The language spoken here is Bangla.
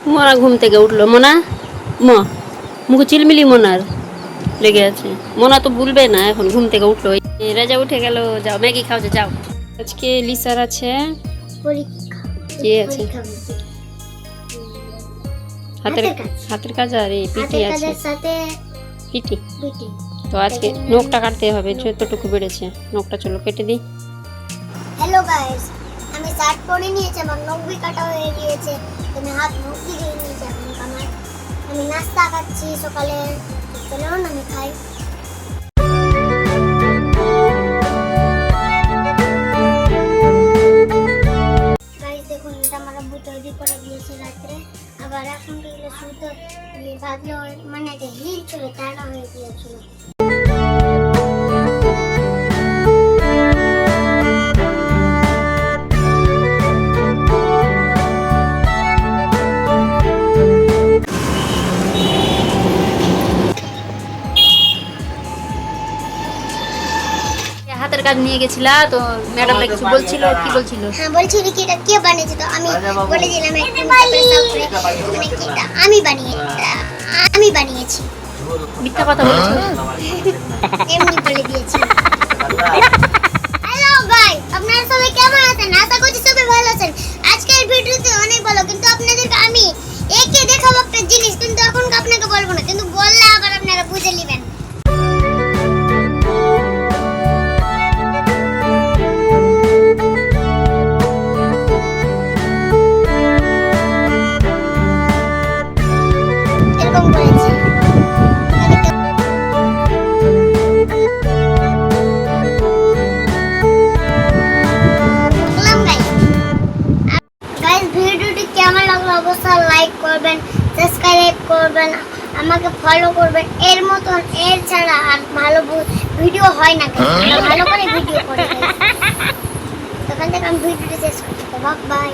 মোনা ঘুম থেকে উঠল। মোনা ম মুখ চিলমিলি মোনার লেগে আছে। মোনা তো ভুলবে না এখন ঘুম থেকে উঠল। রাজা উঠে গেল। যাও ম্যাগি খাও যে যাও। আজকে লিসার আছে। কি আছে? হাতের হাতের কাজ। আর এই পিটি আছে। পিটি তো আজকে নখটা কাটতে হবে যতটুকু বেড়েছে। নখটা চলো কেটে দিই। হ্যালো গাইস শার্ট পরে নিয়েছি, আমার নখ বি কাটা হয়ে গিয়েছে। তুমি হাত মুখ দিয়ে নিয়েছি এখন আমার আমি নাস্তা খাচ্ছি সকালে চলুন আমি খাই। করে আবার এখন এগুলো শুধু ভাবলে মানে এটা হাতের কাজ নিয়ে গেছিলা তো ম্যাডামরা কিছু বলছিল? কি বলছিল? হ্যাঁ বলছিল কি এটা কে বানিয়েছে তো? আমি বলেছিলাম একটু মানে কি এটা আমি বানিয়ে আমি বানিয়েছি। মিথ্যা কথা বলছো? এমনি বলে দিয়েছি। হ্যালো ভাই আপনারা সবাই কেমন আছেন? আশা করছি সবাই ভালো আছেন। আজকের ভিডিওতে অনেক ভালো কিন্তু আপনাদেরকে আমি একে দেখাবো একটা জিনিস কিন্তু এখন আপনাকে বলব না কিন্তু বললে আবার আপনারা বুঝে নেবেন। করবেন সাবস্ক্রাইব করবেন আমাকে ফলো করবেন এর মতন এর ছাড়া আর ভালো ভিডিও হয় না কেন? ভালো করে ভিডিও করে। তখন থেকে আমি ভিডিওটি শেষ করছি। বাই